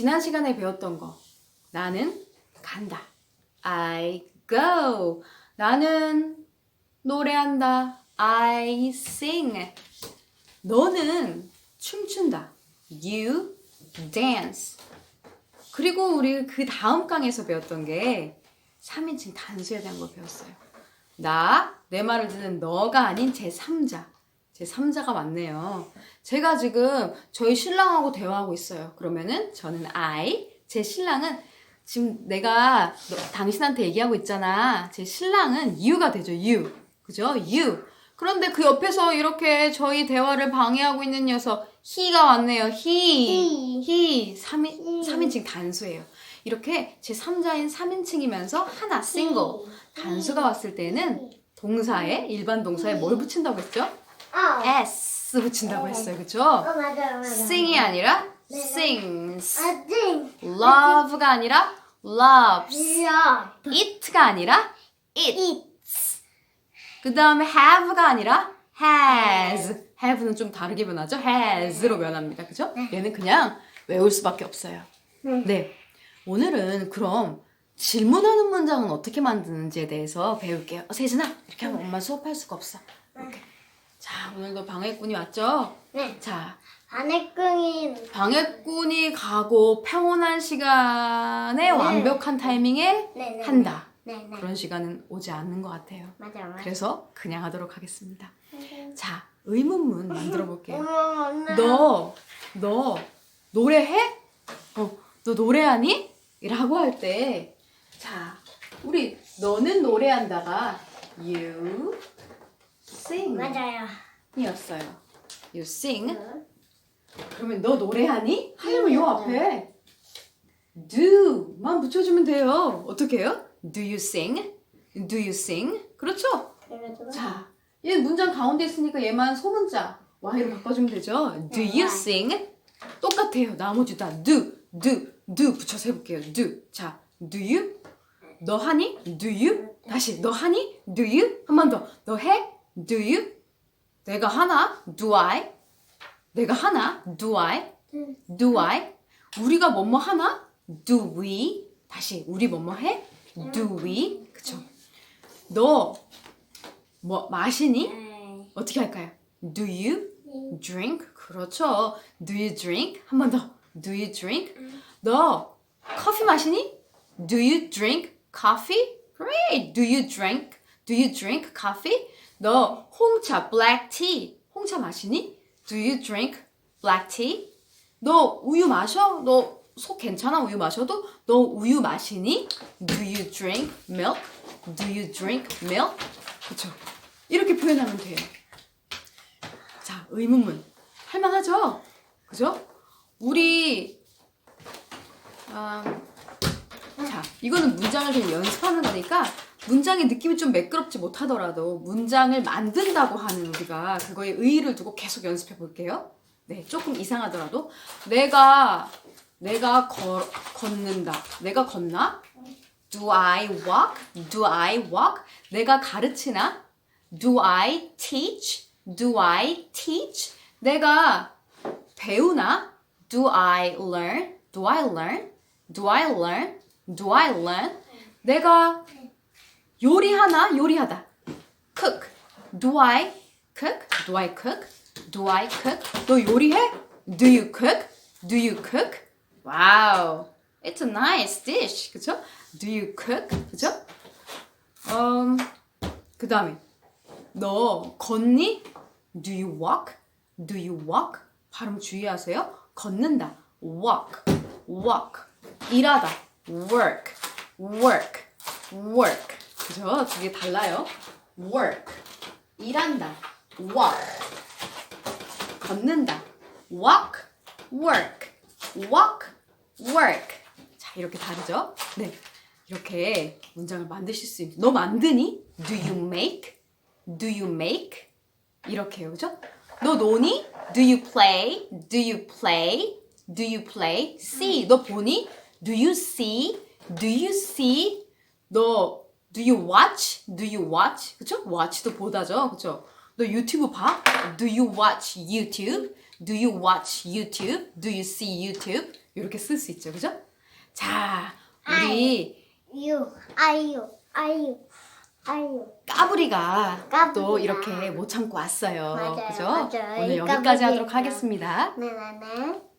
지난 시간에 배웠던 거. 나는 간다. I go. 나는 노래한다. I sing. 너는 춤춘다. You dance. 그리고 우리 그 다음 강에서 배웠던 게 3인칭 단수에 대한 걸 배웠어요. 나, 내 말을 듣는 너가 아닌 제3자. 제 3자가 맞네요. 제가 지금 저희 신랑하고 대화하고 있어요. 그러면은 저는 I, 제 신랑은 지금 내가 너- 당신한테 얘기하고 있잖아. 제 신랑은 you가 되죠. you. 그죠? you. 그런데 그 옆에서 이렇게 저희 대화를 방해하고 있는 녀석 he가 왔네요. he. he. 3인, 3인칭 단수예요. 이렇게 제 3자인 3인칭이면서 하나 single. 단수가 왔을 때는 동사에 일반 동사에 뭘 붙인다고 했죠? 어. s 붙인다고 했어요. 그죠? 어, 맞아요, 맞아요. sing이 아니라 네, 네. sings. 아, 띵. love가 아니라 loves. 야. eat가 아니라 eats. 그 다음에 have가 아니라 has. have는 좀 다르게 변하죠? has로 변합니다. 그죠? 얘는 그냥 외울 수밖에 없어요. 네. 네. 오늘은 그럼 질문하는 문장은 어떻게 만드는지에 대해서 배울게요. 어, 세진아, 이렇게 하면 엄마 수업할 수가 없어. 이렇게. 자, 오늘도 방해꾼이 왔죠? 네. 자, 반해꾼이 방해꾼이 가고 평온한 시간에 완벽한 타이밍에 네, 네. 한다. 네, 네. 그런 시간은 오지 않는 것 같아요. 맞아, 맞아. 그래서 그냥 하도록 하겠습니다. 자, 의문문 만들어 볼게요. 어머, 엄마. 너, 너 노래해? 어, 너 노래하니? 라고 할 때, 자, 우리 너는 노래한다가 you sing 맞아요. 이었어요. you sing. 응. 그러면 너 노래하니? 하려면 요 앞에 do만 붙여주면 돼요. 어떻게 해요? Do you sing? Do you sing? 그렇죠? 자, 얘 문장 가운데 있으니까 얘만 소문자 y로 바꿔주면 되죠. Do you sing? 똑같아요. 나머지 다 do, do, do 붙여서 해볼게요. do. 자, do you? 너 하니? Do you? 다시 너 하니? Do you? 한 번 더. 너 해? Do you? 내가 하나? Do I? 내가 하나? Do I? Do I? 우리가 뭐뭐 하나? Do we? 다시 우리 뭐뭐 해? Do we? 그쵸? 너 뭐 마시니? 네. 어떻게 할까요? Do you drink? 그렇죠. Do you drink? 한 번 더. Do you drink? 너 커피 마시니? Do you drink coffee? Great. Do you drink? Do you drink coffee? 너 홍차 black tea 홍차 마시니? Do you drink black tea? 너 우유 마셔? 너 속 괜찮아? 우유 마셔도? 너 우유 마시니? Do you drink milk? Do you drink milk? 그쵸? 이렇게 표현하면 돼요. 자, 의문문. 할만하죠? 그죠? 우리, 음, 자, 이거는 문장을 그냥 연습하는 거니까 문장의 느낌이 좀 매끄럽지 못하더라도 문장을 만든다고 하는 우리가 그거에 의의를 두고 계속 연습해 볼게요. 네, 조금 이상하더라도 내가 내가 걸, 걷는다. 내가 걷나? Do I walk? Do I walk? 내가 가르치나? Do I teach? Do I teach? 내가 배우나? Do I learn? Do I learn? Do I learn? Do I learn? 내가 요리하나? 요리하다. cook. Do I cook? Do I cook? Do I cook? 너 요리해? Do you cook? Do you cook? Wow. It's a nice dish. 그쵸? Do you cook? 그쵸? 음, 그 다음에 너 걷니? Do you walk? Do you walk? 발음 주의하세요. 걷는다. walk, walk. 일하다. work, work, work. 그죠? 두 개 달라요. work. 일한다. walk. 걷는다. walk, work, walk, work. 자, 이렇게 다르죠? 네. 이렇게 문장을 만드실 수 있는. 너 만드니? Do you make? Do you make? 이렇게요, 그죠? 너 노니? Do you play? Do you play? Do you play? See. 너 보니? Do you see? Do you see? 너 Do you watch? Do you watch? 그쵸? watch도 보다죠, 그쵸? 너 유튜브 봐? Do you watch YouTube? Do you watch YouTube? Do you see YouTube? 이렇게 쓸 수 있죠, 그죠? 자, 우리 You, are you, are you, are you. 까불이가 까불이가. 또 이렇게 못 참고 왔어요. 맞아요, 그죠? 맞아요. 오늘 이 여기까지 까불이가. 하도록 하겠습니다. 네네네.